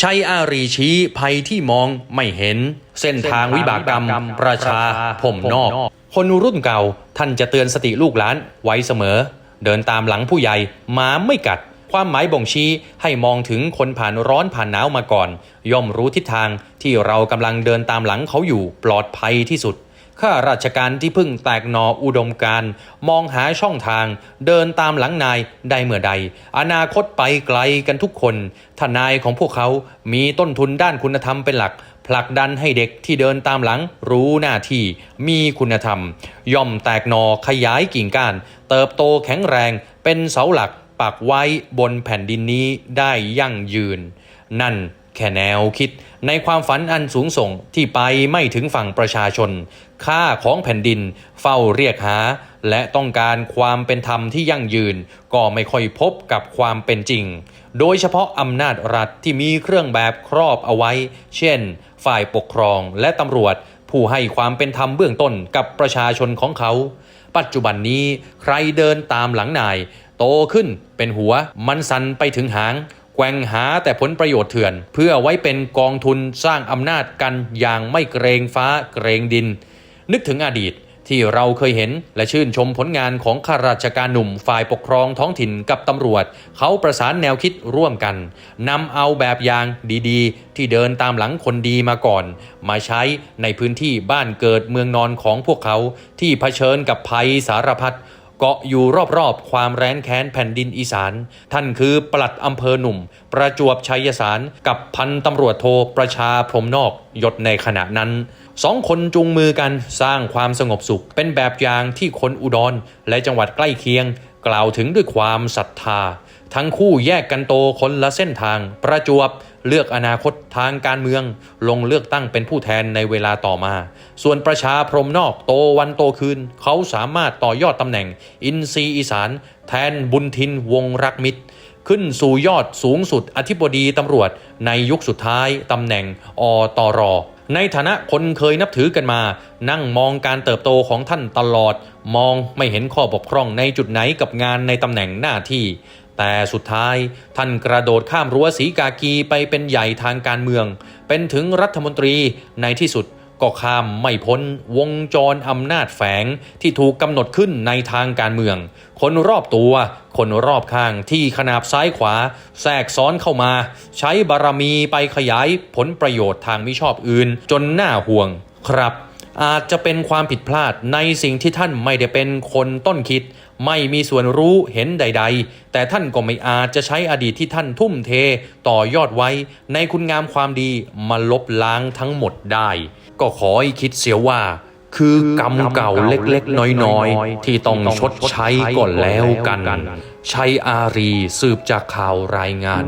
ชัยอารีชี้ภัยที่มองไม่เห็น เส้นทางวิบากกรรม ประชาผมนอก คนรุ่นเก่าท่านจะเตือนสติลูกหลานไว้เสมอ เดินตามหลังผู้ใหญ่หมาไม่กัด ความหมายบ่งชี้ให้มองถึงคนผ่านร้อนผ่านหนาวมาก่อน ย่อมรู้ทิศทางที่เรากำลังเดินตามหลังเขาอยู่ปลอดภัยที่สุด ข้าราชการที่พิ่งแตกหนออุดมการมองหาช่องทาง เดินตามหลังนายได้เมื่อใด อนาคตไปไกลกันทุกคนถ้านายของพวกเขามีต้นทุนด้านคุณธรรมเป็นหลักผลักดันให้เด็กที่เดินตามหลังรู้หน้าที่มีคุณธรรม ย่อมแตกหนอขยายกิ่งก้าน เติบโตแข็งแรงเป็นเสาหลักปักไว้บนแผ่นดินนี้ได้ยั่งยืน นั่น แค่แนวคิดในความฝันอันสูงส่งที่ไปไม่ถึงฝั่งประชาชน ค่าของแผ่นดินเฝ้าเรียกหา และต้องการความเป็นธรรมที่ยั่งยืน ก็ไม่ค่อยพบกับความเป็นจริง โดยเฉพาะอำนาจรัฐที่มีเครื่องแบบครอบเอาไว้ เช่น ฝ่ายปกครองและตำรวจ ผู้ให้ความเป็นธรรมเบื้องต้นกับประชาชนของเขา ปัจจุบันนี้ใครเดินตามหลังนาย โตขึ้นเป็นหัวมันสันไปถึงหาง แกว่งหาแต่ผลประโยชน์เถื่อน เพื่อไว้เป็นกองทุนสร้างอำนาจกันอย่างไม่เกรงฟ้าเกรงดิน นึกถึงอดีตที่เราเคยเห็นและชื่นชมผลงานของข้าราชการหนุ่มฝ่ายปกครองท้องถิ่นกับตำรวจ เขาประสานแนวคิดร่วมกันนำเอาแบบอย่างดีๆ ที่เดินตามหลังคนดีมาก่อน มาใช้ในพื้นที่บ้านเกิดเมืองนอนของพวกเขาที่เผชิญกับภัยสารพัด เกาะอยู่รอบๆ ความแร้นแค้นแผ่นดินอีสาน ท่านคือปลัดอำเภอหนุ่ม ประจวบชัยสารกับพันตำรวจโทประชาพรมนอกยศในขณะนั้นสองคนจูงมือกันสร้างความสงบสุข เป็นแบบอย่างที่คนอุดรและจังหวัดใกล้เคียง กล่าวถึงด้วยความศรัทธา ทั้งคู่แยกกันโตคนละเส้นทาง ประจวบเลือกอนาคตทางการเมือง ลงเลือกตั้งเป็นผู้แทนในเวลาต่อมา ส่วนประชาพรมนอกโตวันโตคืน เขาสามารถต่อยอดตำแหน่ง อินซีอีสาน แทนบุญทินวงรักมิตร ขึ้นสู่ยอดสูงสุดอธิบดีตำรวจ ในยุคสุดท้ายตำแหน่งอตรในฐานะคนเคยนับถือกันมา นั่งมองการเติบโตของท่านตลอด มองไม่เห็นข้อบกพร่องในจุดไหนกับงานในตำแหน่งหน้าที่ แต่สุดท้ายท่านกระโดดข้ามรั้วสีกากีไปเป็นใหญ่ทางการเมือง เป็นถึงรัฐมนตรีในที่สุดก็ข้ามไม่พ้นวงจรอำนาจแฝงที่ถูกกำหนดขึ้นในทางการเมือง คนรอบตัว คนรอบข้างที่ขนาบซ้ายขวา แทรกซ้อนเข้ามา ใช้บารมีไปขยายผลประโยชน์ทางมิชอบอื่น จนน่าห่วงครับ อาจจะเป็นความผิดพลาดในสิ่งที่ท่านไม่ได้เป็นคนต้นคิด ไม่มีส่วนรู้เห็นใด ๆ แต่ท่านก็ไม่อาจจะใช้อดีตที่ท่านทุ่มเทต่อยอดไว้ ในคุณงามความดีมาลบล้างทั้งหมดได้ ก็ขอให้คิดเสียว่าคือกรรมเก่าเล็กๆ น้อยๆ ที่ต้องชดใช้ก่อนแล้วกัน ชัยอารีสืบจากข่าวรายงาน